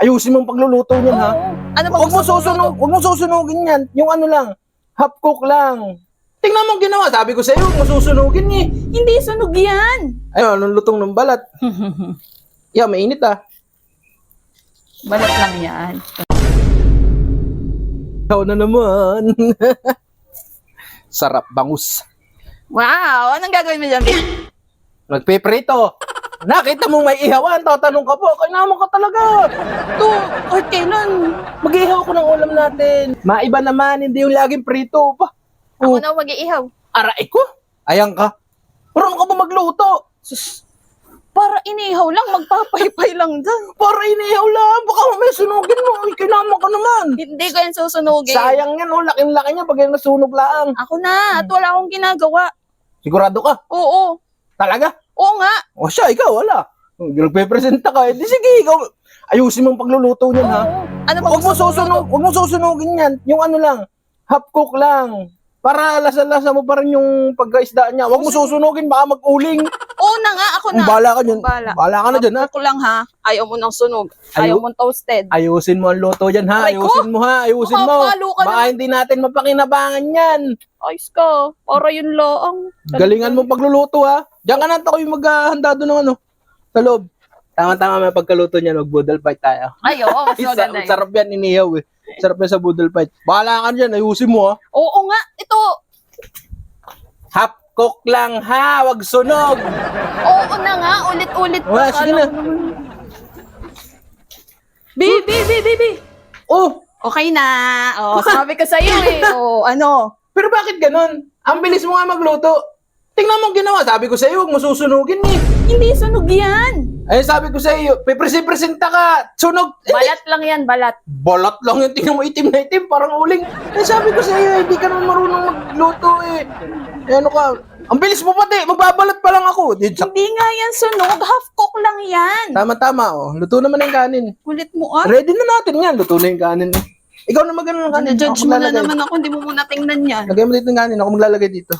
Ayusin mo ang pagluluto niyan, ha? Oo. Ano ba Huwag mo gusto susunog, huwag mo susunugin yan. Yung ano lang, half cook lang. Tingnan mo ang ginawa. Sabi ko sa'yo, huwag mo susunugin eh. Hindi sunog yan. Ayun, anong lutong ng balat. Yeah, mainit ah. Balat lang yan. Ikaw na naman. Sarap bangus. Wow, anong gagawin mo dyan, babe? Nagpiprito. Nakita mong may ihawan, tatanong ka po, kailangan ka talaga. To, kahit kailan. Mag-ihaw ko ng ulam natin. Maiba naman, hindi yung laging prito pa. Ako na mag-iihaw. Aray ko. Ayan ka. Parang ka ba magluto? Sus, Para inihaw lang, magpapaypay lang dyan. para inihaw lang. Baka may sunugin mo. Ay, kailangan ka naman. Hindi ko yan susunugin. Sayang yan, oh. Laking-laki niya pag yung nasunog lang. Ako na, at wala akong ginagawa. Sigurado ka? Oo. Talaga? Oo nga. O siya, ikaw, wala. Nagpe-presenta ka. Eh, di sige, ikaw. Ayusin mo ang pagluluto niyan, ha? Oo. Ano ba Huwag mo gusto mong susunog, huwag mo susunugin yan. Yung ano lang, half cook lang. Para lasa-lasa mo pa rin yung pagkaisdaan niya. Huwag mo susunugin, baka mag-uling. Oo na nga, ako na. Kung bala ka dyan, Bala. bala ka na dyan, ha? Ako lang ha. Ayaw mo ng sunog. Ayaw Ayaw- mo toasted. Ayusin mo ang luto dyan, ha? Aray ko! Ayusin mo, ha? Ayusin mo. Makapalo ka Baka naman. hindi natin mapakinabangan yan. Ayos ka. Para yun loong. Galingan mo pagluluto, ha? Diyan ka na ako yung maghahanda doon ng ano, sa loob. Tama-tama may pagkaluto niyan, mag-budal fight tayo. Ay, oo. Mas maganda yun. sarap yan, inihaw eh. Sarap yan sa budal fight. Bahala ka dyan, ayusin mo, ha? Oo nga. Ito. Half cook lang, ha? Wag sunog. Oo na nga. Ulit-ulit pa. Wala, sige Kala na. ko naman. Bi, bi, bi, bi, bi. Oh, Okay na. Oh, sabi ko sa'yo eh. Oh, ano? pero bakit ganun? Ang bilis mo nga magluto. Tingnan mo ginawa. Sabi ko sa'yo, huwag mo susunugin eh. Hindi sunog yan. Ay, sabi ko sa'yo, pipresenta ka. Sunog. Eh, Balat lang yan, balat. Balat lang yung tingnan mo itim na itim, parang uling. Eh, sabi ko sa'yo, hindi ka naman marunong magluto eh. Eh, ano ka? Ang bilis mo pati, magbabalat pa lang ako. Di, sak- Hindi nga yan sunog. Half cook lang yan. Tama-tama, oh. Luto naman ang kanin. Kulit mo ah. Ready na natin yan. Luto na yung kanin. eh. Ikaw na magano ng kanin. Judge Ako mo na maglalagay. naman ako. Hindi mo muna tingnan yan. Lagay mo dito ng kanin. Ako maglalagay dito.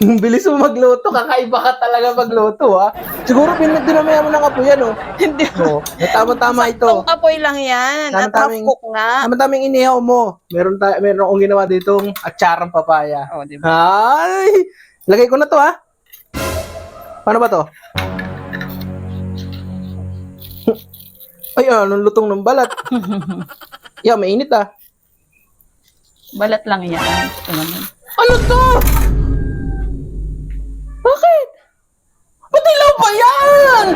Ang bilis mo magluto. Kakaiba ka talaga magluto, ha? Siguro pinagdinamaya mo ng kapo yan, oh. Hindi. Oh, tama-tama ito. Itong kapoy lang yan. At half cook nga. Tama-taming inihaw mo. Meron, tayo, meron akong ginawa ditong atsarang papaya. Oh, di ba? Ay! Lagay ko na to, ha? Paano ba to? Ay, anong lutong ng balat? yeah, mainit, ah. Balat lang yan. Ano to? Bakit? Ba't ilaw pa yan?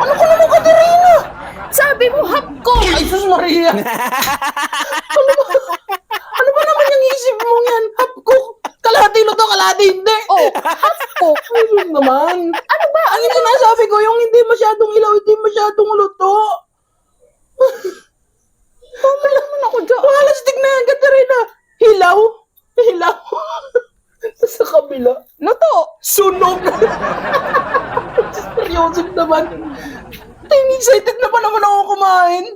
Ano ko naman, Katerina? Sabi mo, half cook! Ay, sus Maria! ano ba? Ano ba naman yung isip mo yan? Half cook? Kalahati luto, kalahati hindi. Oh, half cook. Naman. Ano ba? Ang ito nasabi ko, yung hindi masyadong ilaw, hindi masyadong luto. Tama naman ako dyan. Malastig na yan, Katerina. Hilaw? Hilaw? Sa kabila. Luto. Sunog! Seryoso naman. Ting excited na pa naman ako kumain.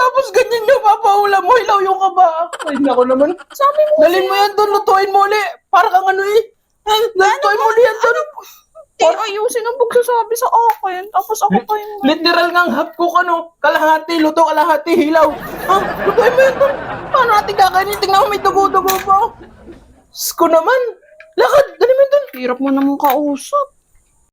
Tapos ganyan yung papaula mo, hilaw yung kaba. Ay, nako naman. Sabi mo, Dalin mo yan doon, lutuin mo ulit. Para kang ano eh. Ay, lutuin mo ulit yan doon. eh, ayusin ang pagsasabi sa akin. Tapos ako pa yung... Literal ngang half cook ano, kalahati, luto, kalahati, hilaw. Ha? Lutuin mo yan doon. Paano natin kakainin? Tingnan mo, may dugo-dugo pa. Sko naman. Lakad, dali mo yan doon. Hirap mo naman kausap.